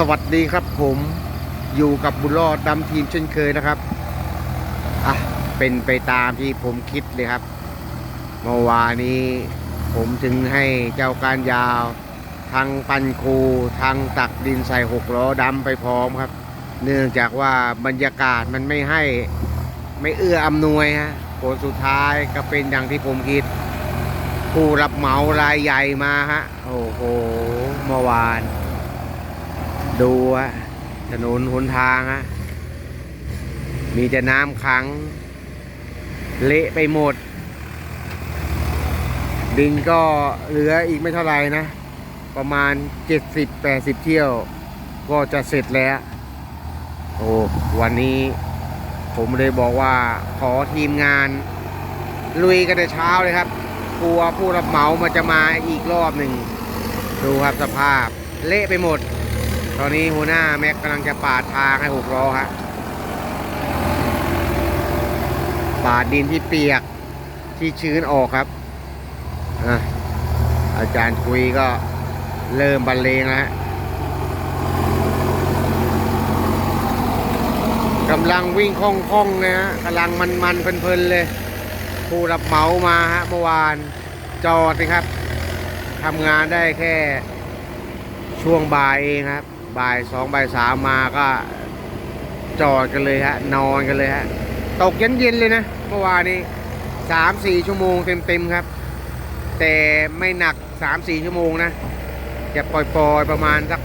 สวัสดีครับผมอยู่กับบุญรอดดำทีมเช่นเคยนะครับอะเป็นไปตามที่ผมคิดเลยครับเมื่อวานนี้ผมถึงให้เจ้าการยาวทางปันคูทางตักดินใส่หกล้อดำไปพร้อมครับ เนื่องจากว่าบรรยากาศมันไม่ให้ไม่เอื้ออำนวยฮะผลสุดท้ายก็เป็นอย่างที่ผมคิด ผู้รับเหมารายใหญ่มาฮะโอ้โหเมื่อวาน ดูฮะถนนหนทางฮะมีแต่น้ำขัง เละไปหมด ดินก็เหลืออีกไม่เท่าไหร่นะ ประมาณ 70-80 เที่ยว ก็จะเสร็จแล้ว โอ้วันนี้ผมเลยบอกว่าขอทีมงาน ลุยกันแต่เช้าเลยครับกลัวผู้รับเหมามันจะมาอีกรอบหนึ่ง ดูครับสภาพ เละไปหมด ตอนนี้หัวหน้าแม็กกำลังจะปาดทางให้หกล้อฮะปาดดินที่เปียกที่ชื้นออกครับอะอาจารย์คุยก็เริ่มบรรเลงแล้วฮะกำลังวิ่งคล่องๆเลยฮะกำลังมันๆเพลินๆเลย ผู้รับเหมามาฮะเมื่อวานจอดสิครับทำงานได้แค่ช่วงบ่ายเองครับ บ่ายสองบ่ายสามมาก็จอดกันเลยฮะ นอนกันเลยฮะ ตกเย็นๆเลยนะเมื่อวานนี้สามสี่ชั่วโมงเต็มๆครับ แต่ไม่หนักสามสี่ชั่วโมงนะจะปล่อยๆประมาณสัก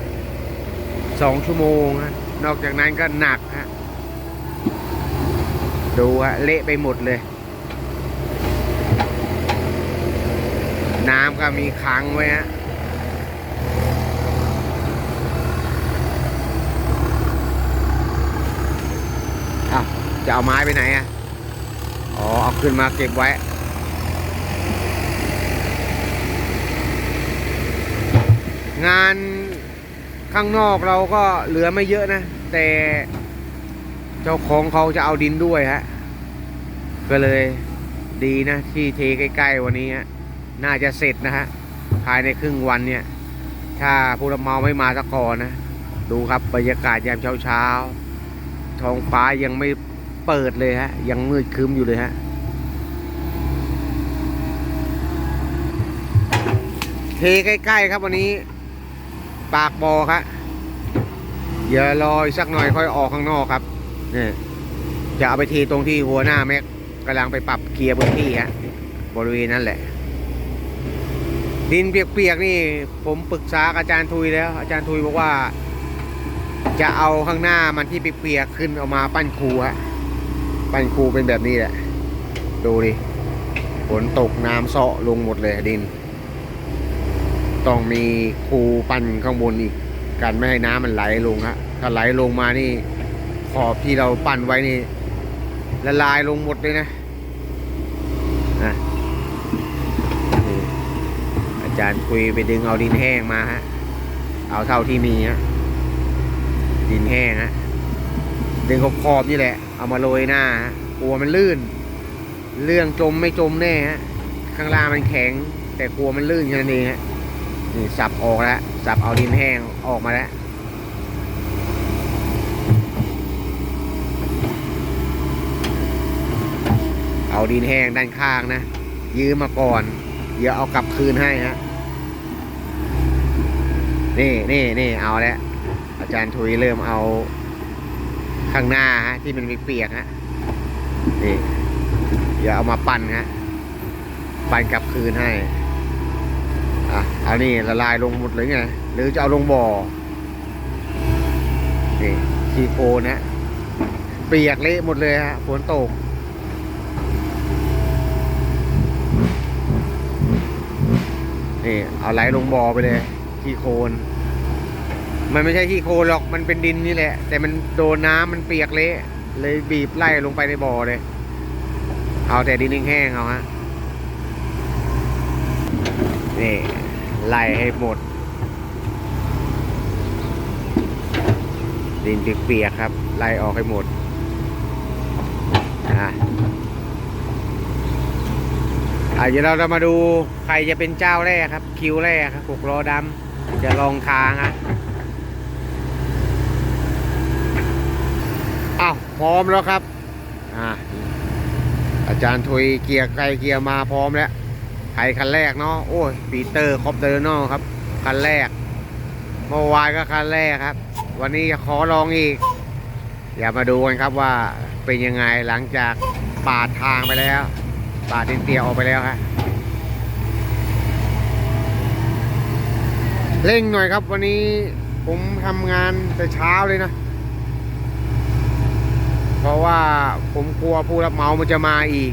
สองชั่วโมงฮะนอกจากนั้นก็หนักฮะดูฮะเละไปหมดเลย น้ำก็มีขังไว้ฮะ อะ จะเอาไม้ไปไหนอะ อ๋อ เอาขึ้นมาเก็บไว้ งานข้างนอกเราก็เหลือไม่เยอะนะ แต่เจ้าของเขาจะเอาดินด้วยฮะ ก็เลยดีนะ ที่เทใกล้ๆวันนี้ฮะ น่าจะเสร็จนะฮะ ภายในครึ่งวันเนี่ย ถ้าผู้รับเหมาไม่มาสักก่อนนะ ดูครับบรรยากาศยามเช้าๆท้องฟ้ายังไม่ เปิดเลยฮะ ยังมืดครึ้มอยู่เลยฮะ เทใกล้ๆครับวันนี้ ปากบอครับอย่ารอสักหน่อยค่อยออกข้างนอกครับเนี่ยจะเอาไปเทตรงที่หัวหน้าแม็กกำลังไปปรับเคลียร์พื้นที่ฮะบริเวณนั้นแหละ ดินเปียกๆนี่ ผมปรึกษากับอาจารย์ทุยแล้ว อาจารย์ทุยบอกว่า จะเอาข้างหน้ามันที่เปียกๆขึ้นออกมาปั้นคูฮะ ปั้นครูเป็นแบบนี้แหละ ดูดิฝนตกน้ำเซาะลงหมดเลยดิน ต้องมีครูปั้นข้างบนอีกกันไม่ให้น้ำมันไหลลงฮะถ้าไหลลงมานี่ขอบที่เราปั้นไว้นี่ละลายลงหมดเลยนะอะอาจารย์คุยไปดึงเอาดินแห้งมาฮะ เอาเท่าที่มีฮะ ดินแห้งฮะ ดึงขอบขอบๆนี่แหละ เอามาโรยหน้าฮะกลัวมันลื่น เรื่องจมไม่จมแน่ฮะข้างล่างมันแข็ง แต่กลัวมันลื่นแค่นั้นเองฮะนี่สับออกแล้วสับเอาดินแห้งออกมาแล้วเอาดินแห้งด้านข้างนะ ยืมมาก่อน เดี๋ยวเอากลับคืนให้ฮะนี่นี่นี่เอาแล้วอาจารย์ทุยเริ่มเอา ข้างหน้าฮะที่มันมีเปียกฮะนี่เดี๋ยวเอามาปั่นฮะปั่นกลับคืนให้อะเอานี่ละลายลงหมดเลยไงหรือจะเอาลงบ่อนี่ทีโฟนฮะเปียกเละหมดเลยฮะฝนตกนี่เอาไหลลงบ่อไปเลยขี้โคน มันไม่ใช่ขี้โคลนหรอกมันเป็นดินนี่แหละ แต่มันโดนน้ำมันเปียกเละเลยบีบไล่ลงไปในบ่อเลย เอาแต่ดินแห้งเอาฮะนี่ไล่ให้หมด ดินเปียกๆครับ ไล่ออกให้หมดอะอะเดี๋ยวเราจะมาดูใครจะเป็นเจ้าแรกครับ คิวแรกครับหกล้อดำจะลองทางอะ อ้าว พร้อมแล้วครับอ่าอาจารย์ทุยเกียร์ไกลเกียร์มาพร้อมแล้วใครคันแรกเนาะโอ้ยปีเตอร์คอปเตอร์นอครับคันแรกเมื่อวานก็คันแรกครับ วันนี้ขอลองอีก อย่ามาดูกันครับว่าเป็นยังไงหลังจากปาดทางไปแล้วปาดดินเตียออกไปแล้วครับเร่งหน่อยครับวันนี้ผมทำงานแต่เช้าเลยนะ เพราะว่าผมกลัวผู้รับเหมามันจะมาอีก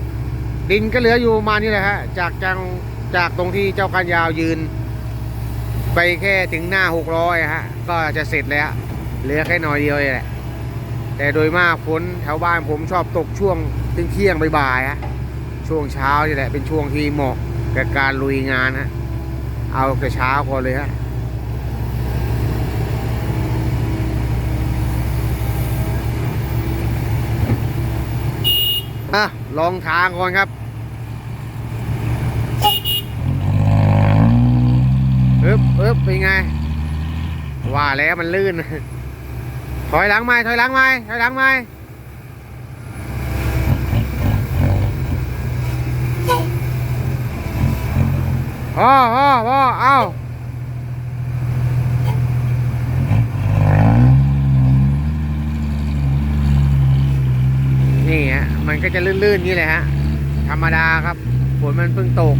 ดินก็เหลืออยู่ประมาณนี้แหละฮะจากจังจากตรงที่เจ้าการยาวยืน ไปแค่ถึงหน้าหกร้อยฮะ ก็จะเสร็จแล้วเหลือแค่หน่อยเดียวเองแหละแต่โดยมากฝนแถวบ้านผมชอบตกช่วงเที่ยงบ่ายๆฮะช่วงเช้านี่แหละเป็นช่วงที่เหมาะกับการลุยงานฮะเอาแต่เช้าก่อนเลยฮะ อะ ลองทางก่อนครับอึบอึบเป็นไง ว่าแล้วมันลื่น ถอยหลังไหมถอยหลังไหมถอยหลังไหมพ่อพ่อพ่อเอา นี่ฮะมันก็จะลื่นๆนี่แหละฮะธรรมดาครับฝนมันเพิ่งตก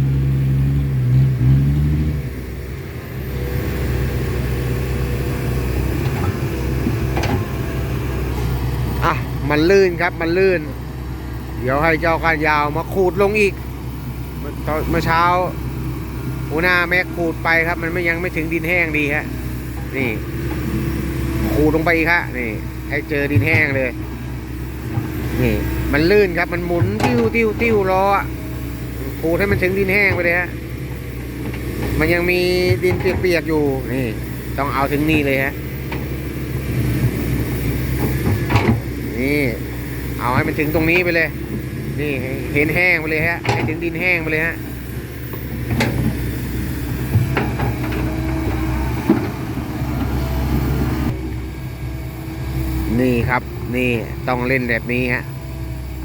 อะ มันลื่นครับมันลื่น เดี๋ยวให้เจ้าการยาวมาขูดลงอีกเมื่อตอนเมื่อเช้าหัวหน้าแม็กขูดไปครับ มันไม่ยังไม่ถึงดินแห้งดีฮะนี่ ขูดลงไปอีกฮะนี่ ให้เจอดินแห้งเลย นี่ มันลื่นครับมันหมุนติ้วติ้วติ้วล้ออะขูดให้มันถึงดินแห้งไปเลยฮะมันยังมีดินเปียกๆอยู่นี่ ต้องเอาถึงนี่เลยฮะนี่เอาให้มันถึงตรงนี้ไปเลย นี่เห็นแห้งไปเลยฮะให้ถึงดินแห้งไปเลยฮะนี่ครับ นี่ต้องเล่นแบบนี้ฮะ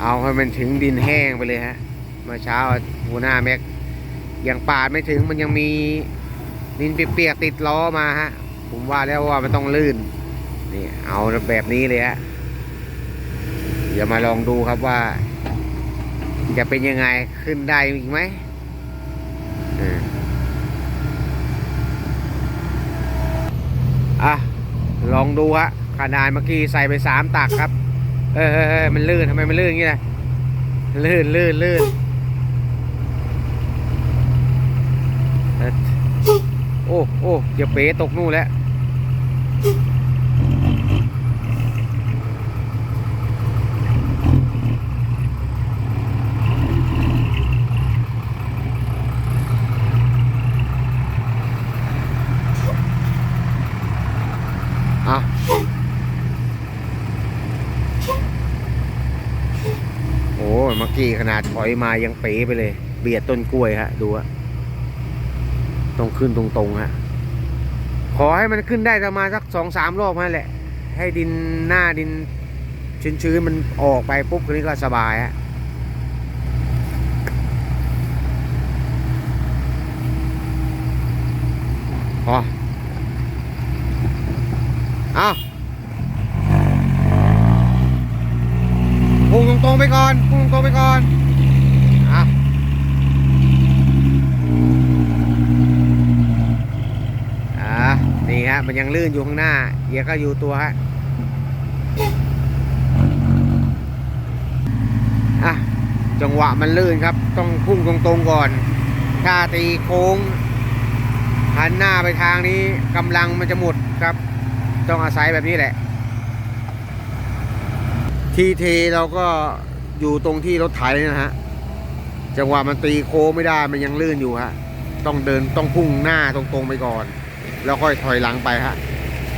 เอาให้มันถึงดินแห้งไปเลยฮะ เมื่อเช้าหัวหน้าแม็กยังปาดไม่ถึงมันยังมีดินเปียกๆติดล้อมาฮะ ผมว่าแล้วว่ามันต้องลื่น นี่เอาแบบนี้เลยฮะ เดี๋ยวมาลองดูครับว่า จะเป็นยังไงขึ้นได้อีกไหมอ่าอะลองดูฮะ ขนาดเมื่อกี้ใส่ไปสามตักครับ เออเออเอมันลื่นทำไมมันลื่นอย่างนี้ล่ะลื่นลื่นลื่นโอ้โอ้เดี๋ยวเป๋ตกนู่นแล้ว อะโอ้ยเมื่อกี้ ขนาดถอยมายังเป๋ไปเลย เบียดต้นกล้วยฮะ ดูฮะต้องขึ้นตรงๆฮะ ขอให้มันขึ้นได้ประมาณสักสองสามรอบนั่นแหละ ให้ดินหน้าดินชื้นๆมันออกไปปุ๊บทีนี้ก็สบายฮะพอเอาพุ่ง ตรงไปก่อนพุ่งตรงไปก่อนอะอ่านี่ฮะมันยังลื่นอยู่ข้างหน้าเกียร์ก็อยู่ตัวฮะอะจังหวะมันลื่นครับ ต้องพุ่งตรงๆก่อน ถ้าตีโค้งหันหน้าไปทางนี้กำลังมันจะหมดครับ ต้องอาศัยแบบนี้แหละ ทีเทเราก็อยู่ตรงที่รถไถนะฮะ จังหวะมันตีโค้งไม่ได้มันยังลื่นอยู่ฮะ ต้องเดินต้องพุ่งหน้าตรงๆไปก่อน แล้วค่อยถอยหลังไปฮะ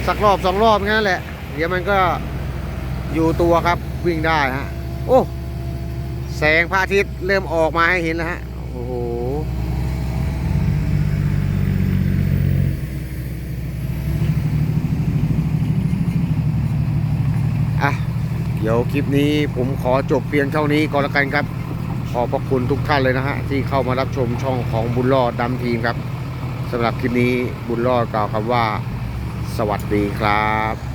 สักรอบสองรอบแค่นั้นแหละ เดี๋ยวมันก็อยู่ตัวครับวิ่งได้ฮะ โอ้ แสงพระอาทิตย์เริ่มออกมาให้เห็นแล้วฮะ เดี๋ยวคลิปนี้ผมขอจบเพียงเท่านี้ก็แล้วกันครับ ขอบพระคุณทุกท่านเลยนะฮะที่เข้ามารับชมช่องของบุญรอดดำทีมครับสำหรับคลิปนี้บุญรอดกล่าวคำว่า สวัสดีครับ